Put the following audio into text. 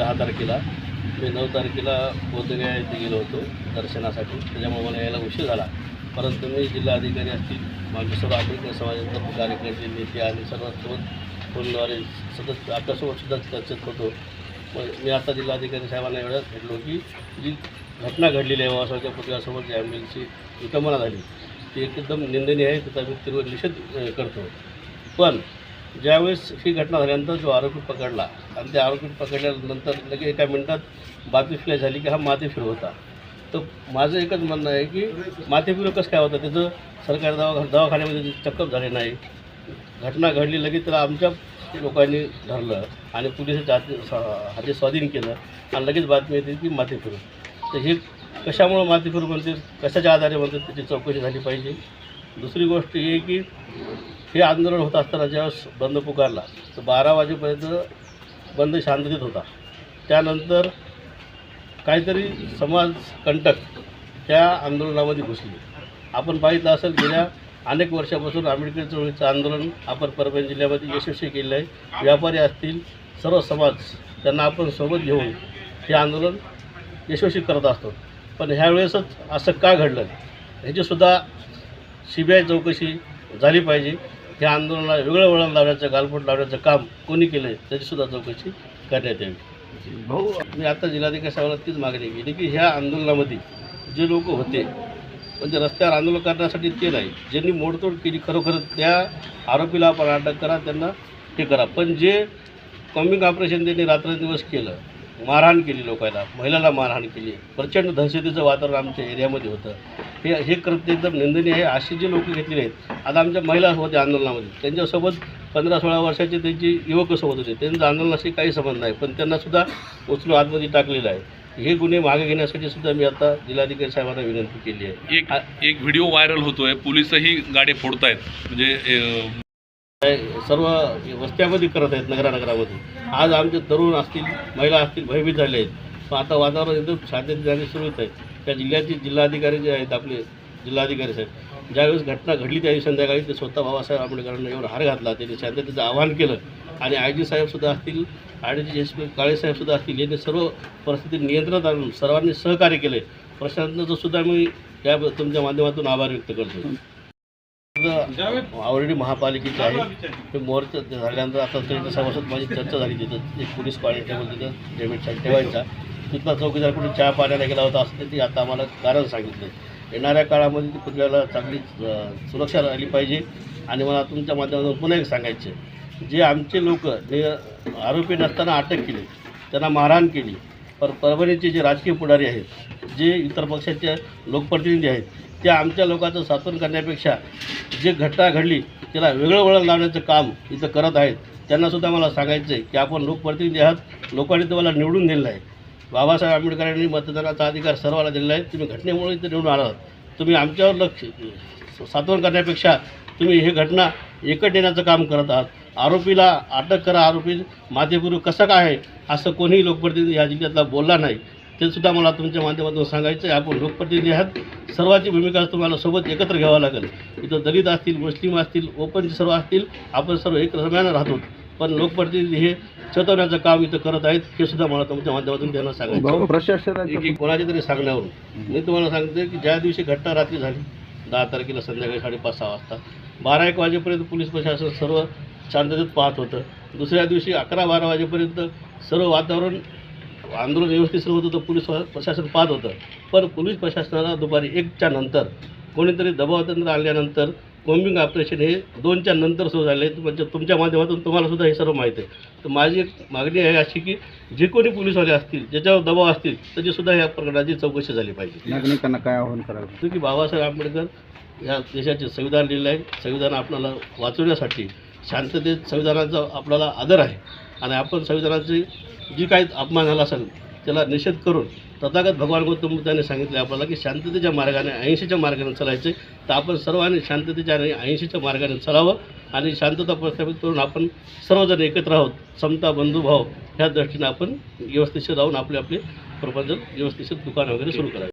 दहा तारखेला. मी नऊ तारखेला बोधगया येथे गेलो होतो दर्शनासाठी. त्याच्यामुळे मला यायला उशीर झाला. परंतु मी जिल्हाधिकारी असतील माझे सर्व आंबेडकर समाजाचे कार्यकर्ते नेते आणि सर्वांसोबत फोनद्वारे सतत आपल्यासोबत सुद्धा चर्चेत होतो. मग मी आता जिल्हाधिकारी साहेबांना एवढ्याच भेटलो की जी घटना घडलेली आहे वासाच्या पुतळ्यासोबत जी ॲम्ब्युलन्सची विटंबना झाली ती एकदम निंदनीय आहे त्याचा मी तीव्र निषेध करतो. पण ज्यावेळेस ही घटना झाल्यानंतर जो आरोपी पकडला आणि त्या आरोपी पकडल्यानंतर लगेच एका मिनिटात बातमी फ्लॅश झाली की हा माथेफिर होता. तर माझं एकच म्हणणं आहे की माथेफिर कसं काय होतं? त्याचं सरकारी दवा दवाखान्यामध्ये चक्कअप झाले नाही. घटना घडली लगेच त्याला आमच्या लोकांनी धरलं आणि पोलिसाच्या हाती हाती स्वाधीन केलं आणि लगेच बातमी येते की माथेफिरू तर हे कशामुळं माथेफिरू म्हणते कशाच्या आधारे म्हणतात त्याची चौकशी झाली पाहिजे. दुसरी गोष्ट ही आहे की हे आंदोलन होत असताना ज्यावेळेस बंद पुकारला तर बारा वाजेपर्यंत बंद शांततेत होता. त्यानंतर काहीतरी समाज कंटक त्या आंदोलनामध्ये घुसले. आपण पाहिलं असेल गेल्या अनेक वर्षापासून आंबेडकर चळवळीचं आंदोलन आपण परभणी जिल्ह्यामध्ये यशस्वी केलेलं आहे. व्यापारी असतील सर्व समाज त्यांना आपण सोबत घेऊन हे आंदोलन यशस्वी करत असतो. पण ह्यावेळेसच असं का घडलं? ह्याचीसुद्धा सी बी आय चौकशी झाली पाहिजे. ह्या आंदोलनाला वेगळं वळण लावण्याचं गालबोट लावण्याचं काम कोणी केलं आहे त्याचीसुद्धा चौकशी करण्यात यावी. भाऊ मी आता जिल्हाधिकारी साहेबांना तीच मागणी केली की ह्या आंदोलनामध्ये जे लोक होते म्हणजे रस्त्यावर आंदोलन करण्यासाठी ते नाही ज्यांनी मोडतोड केली खरोखर त्या आरोपीला आपण अटक करा त्यांना हे करा. पण जे कॉम्बिंग ऑपरेशन त्यांनी रात्रंदिवस केलं मारहाण केली लोकांना महिलांना मारहाण केली प्रचंड दहशतीचं वातावरण आमच्या एरियामध्ये होतं. हे हे कृत्य एकदम निंदनीय आहे अशी जे लोक घेतलेले आहेत आता आमच्या महिला होते आंदोलनामध्ये त्यांच्यासोबत पंधरा सोळा वर्षाचे त्यांची युवकसोबत होते त्यांचं आंदोलनाशी काही संबंध नाही पण त्यांनासुद्धा उचलून आतमध्ये टाकलेलं आहे. हे गुन्हे मागे घेण्यासाठी सुद्धा मी आता जिल्हाधिकारी साहेबांना विनंती केली आहे. एक एक व्हिडिओ व्हायरल होतोय पोलिसही गाडी फोडतायत म्हणजे सर्व वस्त्यामध्ये करत आहेत नगरानगरामध्ये. आज आमचे तरुण असतील महिला असतील भयभीत झाले आहेत. पण आता वातावरण एकदम शांततेत जाणे सुरू आहे. त्या जिल्ह्याचे जिल्हाधिकारी जे आहेत आपले जिल्हाधिकारी साहेब ज्यावेळेस घटना घडली त्यावेळी संध्याकाळी ते स्वतः बाबासाहेब आंबेडकरांना एवढा हार घातला. त्यांनी शांततेचं आवाहन केलं. आणि आय जी साहेबसुद्धा असतील आय जी एस पी काळेसाहेबसुद्धा असतील यांनी सर्व परिस्थिती नियंत्रणात आणून सर्वांनी सहकार्य केले. प्रशासनाचं सुद्धा मी या तुमच्या माध्यमातून आभार व्यक्त करतो. ऑलरेडी महापालिकेचे आहे. ते मोर्चा झाल्यानंतर आता सभासद माझी चर्चा झाली तिथं. एक पोलीस कॉन्स्टेबल तिथं डेव्हिड छान ठेवायचा. तिथला चौकीदार कुठे चहा पाण्याला गेला होता असं त्यांनी आता आम्हाला कारण सांगितलं. येणाऱ्या काळामध्ये ती पुतळ्याला चांगली सुरक्षा राहिली पाहिजे. आणि मला तुमच्या माध्यमातून पुन्हा एक सांगायचे जे आमचे लोक आरोपी नसताना अटक केली त्यांना मारहाण केली पर परभणीचे जे राजकीय पुढारी आहेत जे इतर पक्षाचे लोकप्रतिनिधी आहेत त्या आमच्या लोकांचं साथून करण्यापेक्षा जे घटना घडली त्याला वेगळं वळण लावण्याचं काम इथं करत आहेत. त्यांनासुद्धा मला सांगायचं आहे की आपण लोकप्रतिनिधी आहात लोकांनी तुम्हाला निवडून दिलेलं आहे. बाबासाहेब आंबेडकरांनी मतदानाचा अधिकार सर्वांना दिलेला आहे. तुम्ही घटनेमुळे इथं निवडून आलात तुम्ही आमच्यावर लक्ष सातवण करण्यापेक्षा तुम्ही हे घटना एकट येण्याचं काम करत आहात. आरोपीला अटक करा. आरोपी माथेपूर्व कसं काय आहे असं कोणीही लोकप्रतिनिधी या जिल्ह्यातला बोलला नाही. ते सुद्धा मला तुमच्या माध्यमातून सांगायचं आहे. आपण लोकप्रतिनिधी आहात. सर्वांची भूमिका तुम्हाला सोबत एकत्र घ्यावं लागेल. इथं दलित असतील मुस्लिम असतील ओपन सर्व असतील. आपण सर्व एक रम्यानं राहतो. पण लोकप्रतिनिधी हे चतवण्याचं काम इथं करत आहेत हे सुद्धा मला तुमच्या माध्यमातून त्यांना सांगायचं. प्रशासनाचं कोणाच्या तरी सांगण्यावरून. मी तुम्हाला सांगते की ज्या दिवशी घटना रात्री झाली दहा तारखेला संध्याकाळी साडेपाच सहा वाजता बारा एक वाजेपर्यंत पोलीस प्रशासन सर्व शांततेत पाहत होतं. दुसऱ्या दिवशी अकरा बारा वाजेपर्यंत सर्व वातावरण आंदोलन व्यवस्थित सुरू होतं तर पोलीस प्रशासन पाहत होतं. पण पोलीस प्रशासनाला दुपारी एकच्या नंतर कोणीतरी दबावतंत्र आणल्यानंतर कोम्बिंग ऑपरेशन हे दोनच्या नंतर सुरू झाले. म्हणजे तुमच्या माध्यमातून तुम्हाला सुद्धा हे सर्व माहीत आहे. तर माझी एक मागणी आहे अशी की जे कोणी पोलीसवाले असतील ज्याच्यावर दबाव असतील त्याचीसुद्धा या प्रकरणाची चौकशी झाली पाहिजे. नागरिकांना काय आवाहन करावं? की बाबासाहेब आंबेडकर या देशाचे संविधान लिहिलं आहे. संविधान आपल्याला वाचवण्यासाठी शांततेत संविधानाचा आपल्याला आदर आहे. आणि आपण संविधानाची जी काही अपमान झाला असेल त्याला निषेध करून तथागत भगवान गौतम बुद्धाने सांगितले आपल्याला की शांततेच्या मार्गाने अहिंसेच्या मार्गाने चालायचे तर आपण सर्वांनी शांततेच्या आणि अहिंसेच्या मार्गाने चालावं आणि शांतता प्रस्थापित करून आपण सर्वजण एकत्र आहोत. समता बंधुभाव ह्या दृष्टीने आपण व्यवस्थिशीर राहून आपले आपले प्रपंच व्यवस्थेशीर दुकान वगैरे सुरू करावे.